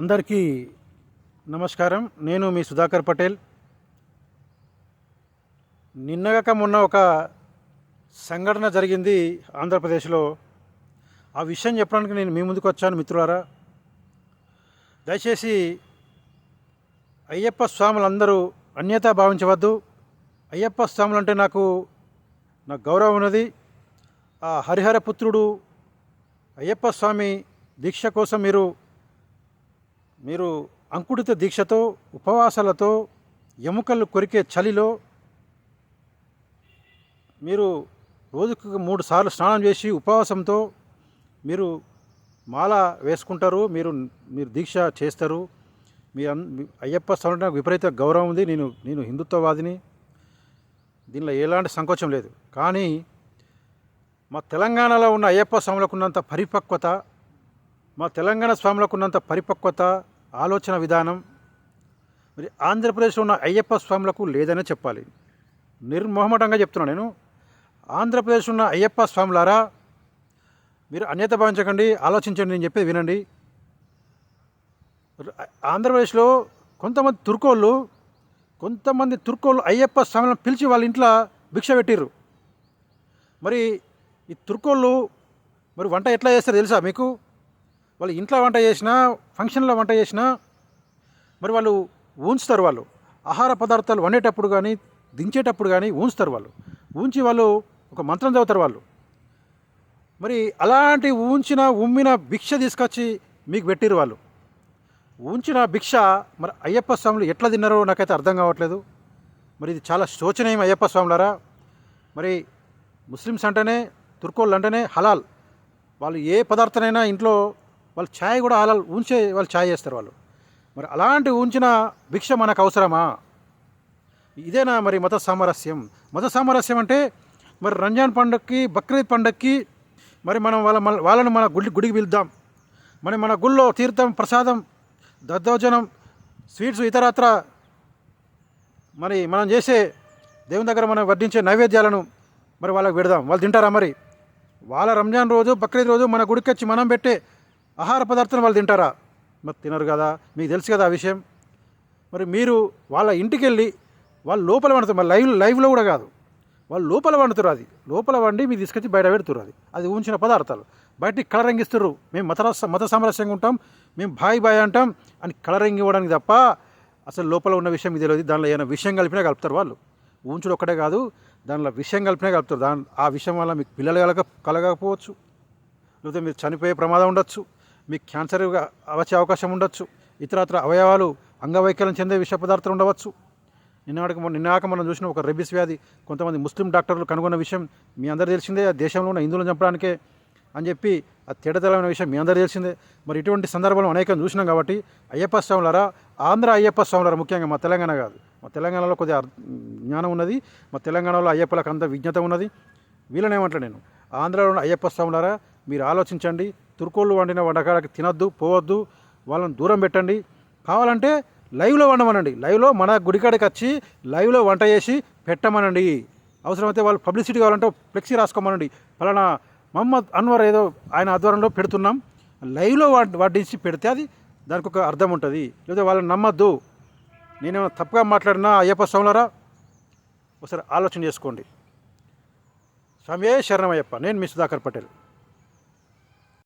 అందరికీ నమస్కారం. నేను మీ సుధాకర్ పటేల్. నిన్నగాక మొన్న ఒక సంఘటన జరిగింది ఆంధ్రప్రదేశ్లో. ఆ విషయం చెప్పడానికి నేను మీ ముందుకు వచ్చాను మిత్రులారా. దయచేసి అయ్యప్ప స్వాములందరూ అన్యత భావించవద్దు. అయ్యప్ప స్వాములు అంటే నాకు నాకు గౌరవం ఉన్నది. ఆ హరిహర పుత్రుడు అయ్యప్ప స్వామి దీక్ష కోసం మీరు మీరు అంకుడిత దీక్షతో ఉపవాసాలతో ఎముకలు కొరికే చలిలో మీరు రోజుకు మూడు సార్లు స్నానం చేసి ఉపవాసంతో మీరు మాల వేసుకుంటారు మీరు మీరు దీక్ష చేస్తారు. మీ అయ్యప్ప స్వామి నాకు విపరీత గౌరవం ఉంది. నేను నేను హిందుత్వవాదిని. దీనిలో ఎలాంటి సంకోచం లేదు. కానీ మా తెలంగాణలో ఉన్న అయ్యప్ప స్వాములకు ఉన్నంత పరిపక్వత మా తెలంగాణ స్వాములకు ఉన్నంత పరిపక్వత ఆలోచన విధానం మరి ఆంధ్రప్రదేశ్లో ఉన్న అయ్యప్ప స్వాములకు లేదనే చెప్పాలి. నిర్మోహమటంగా చెప్తున్నాను నేను. ఆంధ్రప్రదేశ్ ఉన్న అయ్యప్ప స్వాములారా మీరు అన్యత భావించకండి ఆలోచించండి నేను చెప్పేది వినండి. ఆంధ్రప్రదేశ్లో కొంతమంది తుర్కోళ్ళు కొంతమంది తుర్కోళ్ళు అయ్యప్ప స్వాములను పిలిచి వాళ్ళ ఇంట్లో భిక్ష పెట్టిర్రు. మరి ఈ తుర్కోళ్ళు మరి వంట ఎట్లా చేస్తారో తెలుసా మీకు? వాళ్ళు ఇంట్లో వంట చేసినా ఫంక్షన్లో వంట చేసినా మరి వాళ్ళు ఊంచుతారు వాళ్ళు. ఆహార పదార్థాలు వండేటప్పుడు కానీ దించేటప్పుడు కానీ ఊంచుతారు వాళ్ళు. ఊంచి వాళ్ళు ఒక మంత్రం చదువుతారు వాళ్ళు. మరి అలాంటి ఊంచిన ఉమ్మిన భిక్ష తీసుకొచ్చి మీకు పెట్టిరు వాళ్ళు. ఉంచిన భిక్ష మరి అయ్యప్ప స్వాములు ఎట్లా తిన్నారో నాకైతే అర్థం కావట్లేదు. మరి ఇది చాలా శోచనీయం అయ్యప్ప స్వాములారా. మరి ముస్లిమ్స్ అంటేనే తుర్కోళ్ళు అంటేనే హలాల్. వాళ్ళు ఏ పదార్థనైనా ఇంట్లో వాళ్ళు ఛాయ్ కూడా అలా ఉంచే వాళ్ళు ఛాయ్ చేస్తారు వాళ్ళు. మరి అలాంటి ఉంచిన భిక్ష మనకు అవసరమా? ఇదేనా మరి మత సామరస్యం? మత సామరస్యం అంటే మరి రంజాన్ పండుగకి బక్రీద్ పండుగకి మరి మనం వాళ్ళ వాళ్ళని మన గుడి గుడికి పిలుద్దాం. మరి మన గుళ్ళో తీర్థం ప్రసాదం దద్దోజనం స్వీట్స్ ఇతరత్ర మరి మనం చేసే దేవుని దగ్గర మనం వర్ణించే నైవేద్యాలను మరి వాళ్ళకి పెడదాం. వాళ్ళు తింటారా మరి? వాళ్ళ రంజాన్ రోజు బక్రీద్ రోజు మన గుడికి వచ్చి మనం పెట్టే ఆహార పదార్థాలు వాళ్ళు తింటారా? మరి తినరు కదా. మీకు తెలుసు కదా ఆ విషయం. మరి మీరు వాళ్ళ ఇంటికి వెళ్ళి వాళ్ళు లోపల వండుతారు. మరి లైవ్ లైవ్లో కూడా కాదు. వాళ్ళు లోపల వండుతారు అది. లోపల వండి మీరు తీసుకొచ్చి బయట పెడుతురు అది. అది ఉంచిన పదార్థాలు. బయటికి కలరంగిస్తుర్రు మేము మత మత సామరస్యంగా ఉంటాం. మేము బాయ్ బాయ్ అంటాం అని కలరంగి ఇవ్వడానికి తప్ప అసలు లోపల ఉన్న విషయం ఇది తెలియదు. దానిలో ఏమైనా విషయం కలిపినా కలుపుతారు వాళ్ళు. ఊహించడం ఒక్కటే కాదు. దానిలో విషయం కలిపినా కలుపుతారు. దాని ఆ విషయం వల్ల మీకు పిల్లలు కలగ కలగకపోవచ్చు. లేకపోతే మీరు చనిపోయే ప్రమాదం ఉండొచ్చు. మీకు క్యాన్సర్ వచ్చే అవకాశం ఉండొచ్చు. ఇతరత్ర అవయవాలు అంగవైకల్యం చెందే విష పదార్థాలు ఉండవచ్చు. నిన్నటికి నిన్నాక మనం చూసిన ఒక రెబిస్ వ్యాధి కొంతమంది ముస్లిం డాక్టర్లు కనుగొన్న విషయం మీ అందరు తెలిసిందే. ఆ దేశంలో ఉన్న హిందువులను చంపడానికే అని చెప్పి ఆ తేడతలమైన విషయం మీ అందరు తెలిసిందే. మరి ఇటువంటి సందర్భాలు అనేకం చూసినాం కాబట్టి అయ్యప్ప స్వాములారా ఆంధ్ర అయ్యప్ప స్వాములారా ముఖ్యంగా మా తెలంగాణ కాదు. మా తెలంగాణలో కొద్దిగా అర్- జ్ఞానం ఉన్నది. మా తెలంగాణలో అయ్యప్పలకు అంత విజ్ఞత ఉన్నది. వీళ్ళనేమంటా నేను? ఆంధ్రలో ఉన్న అయ్యప్ప స్వాములారా మీరు ఆలోచించండి. తుర్కోళ్ళు వండిన వంటకాలకి తినొద్దు పోవద్దు వాళ్ళని దూరం పెట్టండి. కావాలంటే లైవ్లో వండమనండి. లైవ్లో మన గుడికాడికి వచ్చి లైవ్లో వంట చేసి పెట్టమనండి. అవసరమైతే వాళ్ళు పబ్లిసిటీ కావాలంటే ఫ్లెక్సీ రాసుకోమనండి. ఫలానా మహమ్మద్ అన్వర్ ఏదో ఆయన ఆధ్వర్యంలో పెడుతున్నాం. లైవ్లో వడ్డించి పెడితే అది దానికి ఒక అర్థం ఉంటుంది. లేదా వాళ్ళని నమ్మద్దు. నేనేమో తప్పుగా మాట్లాడినా అయ్యప్ప స్వాములారా? ఒకసారి ఆలోచన చేసుకోండి. స్వామియే శరణమయ్యప్ప? నేను మీ సుధాకర్ పటేల్.